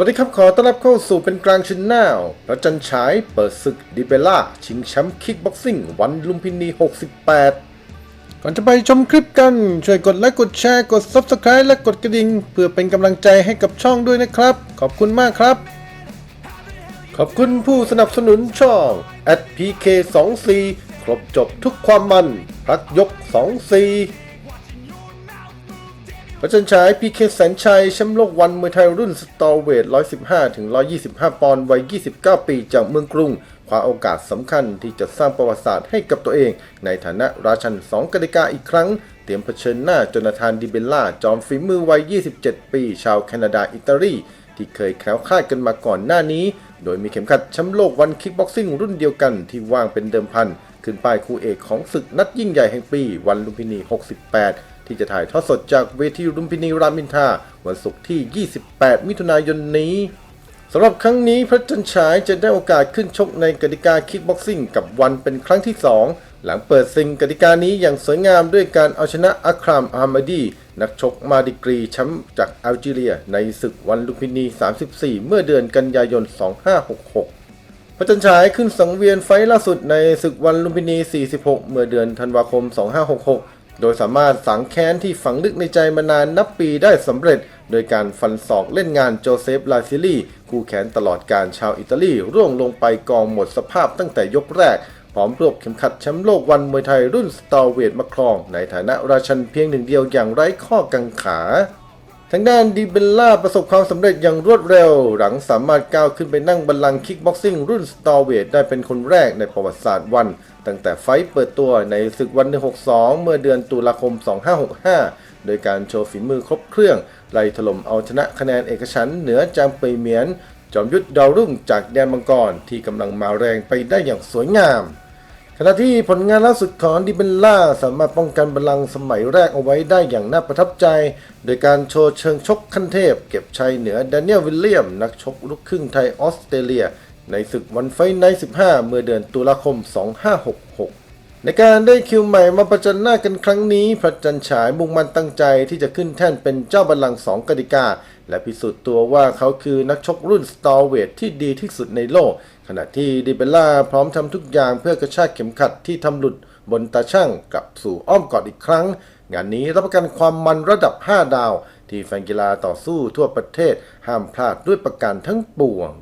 วัสดีครับขอต้อนรับเข้าสู่เป็นกลางชินแนลพระจันทร์ฉายเปิดศึกดิเบล่า ชิงแชมป์คิกบ็อกซิ่งวันลุมพินี 68 ก่อนจะไปชมคลิปกัน ช่วยกดไลค์กดแชร์กด Subscribe และกดกระดิ่ง เพื่อเป็นกำลังใจให้กับช่องด้วยนะครับ ขอบคุณมากครับ ขอบคุณผู้สนับสนุนช่อง @pk24 ครบจบทุกความมันพักยก 24 พระจันฉายพีเคแสนชัยแชมป์โลกวันมวยไทยรุ่นสตอเวท 115 ถึง 125 ปอนด์ วัย 29 ปี จากเมืองกรุงคว้าโอกาสสำคัญที่จะสร้างประวัติศาสตร์ให้กับตัวเอง ในฐานะราชัน2กติกาอีกครั้ง เตรียมเผชิญหน้าจนาธานดิเบลล่า จอมฝีมือวัย 27 ปี ชาวแคนาดาอิตาลีที่เคยแคล้วคลาดกันมาก่อนหน้านี้ โดยมีเข็มขัดแชมป์โลกวันคิกบ็อกซิ่งรุ่นเดียวกันที่ว่างเป็นเดิมพัน ขึ้นป้ายคู่เอกของศึกนัดยิ่งใหญ่แห่งปี วันลุมพินี 68 ที่จะถ่ายทอดสดจากเวทีลุมพินีรามอินทาวันศุกร์ที่ 28 มิถุนายนนี้สำหรับครั้งนี้พระจันฉายจะได้โอกาสขึ้นชกในกติกาคิกบ็อกซิ่งกับวันเป็นครั้งที่ 2 หลังเปิดซิงกติกานี้อย่างสวยงามด้วยการเอาชนะอัครามอาฮมาดีนักชกมาดิกรีแชมป์จากแอลจีเรีย ในศึกวันลุมพินี 34 เมื่อเดือนกันยายน 2566 พระจันฉายขึ้นสังเวียนไฟล่าสุดในศึกวันลุมพินี 46 เมื่อเดือนธันวาคม 2566 โดยสามารถสังแค้นที่ฝังลึกในใจมานานนับปีได้สำเร็จ โดยการฟันศอกเล่นงานโจเซฟลาซิลีคู่แขนตลอดการชาวอิตาลีร่วงลงไปกองหมดสภาพตั้งแต่ยกแรก พร้อมรวบเข็มขัดแชมป์โลกวันมวยไทยรุ่นสตอเวทมาครอง ในฐานะราชันเพียงหนึ่งเดียวอย่างไร้ข้อกังขา ทางด้านดีเบลล่าประสบความสำเร็จอย่างรวดเร็ว หลังสามารถก้าวขึ้นไปนั่งบัลลังก์คิกบ็อกซิ่งรุ่นสตอร์เวทได้เป็นคนแรกในประวัติศาสตร์วัน ตั้งแต่ไฟท์เปิดตัวในศึกวันที่62 เมื่อเดือนตุลาคม 2565 โดยการโชว์ฝีมือครบเครื่อง ไล่ถล่มเอาชนะคะแนนเอกฉันเหนือจางเปยเหมียน จอมยุทธดาวรุ่งจากแดนมังกรที่กำลังมาแรงไปได้อย่างสวยงาม ขณะที่ผลงานล่าสุดของดิเบลล่าสามารถป้องกันบัลลังก์สมัยแรกเอาไว้ได้อย่างน่าประทับใจ โดยการโชว์เชิงชกขั้นเทพ เก็บชัยเหนือแดเนียลวิลเลียม นักชกลูกครึ่งไทยออสเตรเลีย ในศึกวันไฟใน15 เมื่อเดือนตุลาคม 2566 ในการได้คิวใหม่มาประจันหน้ากันครั้งนี้ พระจันฉายมุ่งมั่นตั้งใจที่จะขึ้นแท่นเป็นเจ้าบัลลังก์สองกติกา และพิสูจน์ตัวว่าเขาคือนักชกรุ่นสตอเวทที่ดีที่สุดในโลก ขณะที่ดิเบลล่าพร้อมทำทุกอย่างเพื่อกระชากเข็มขัดที่ทำหลุดบนตาช่างกลับสู่อ้อมกอดอีกครั้ง งานนี้รับประกันความมันระดับ 5 ดาว ที่แฟนกีฬาต่อสู้ทั่วประเทศห้ามพลาดด้วยประการทั้งปวง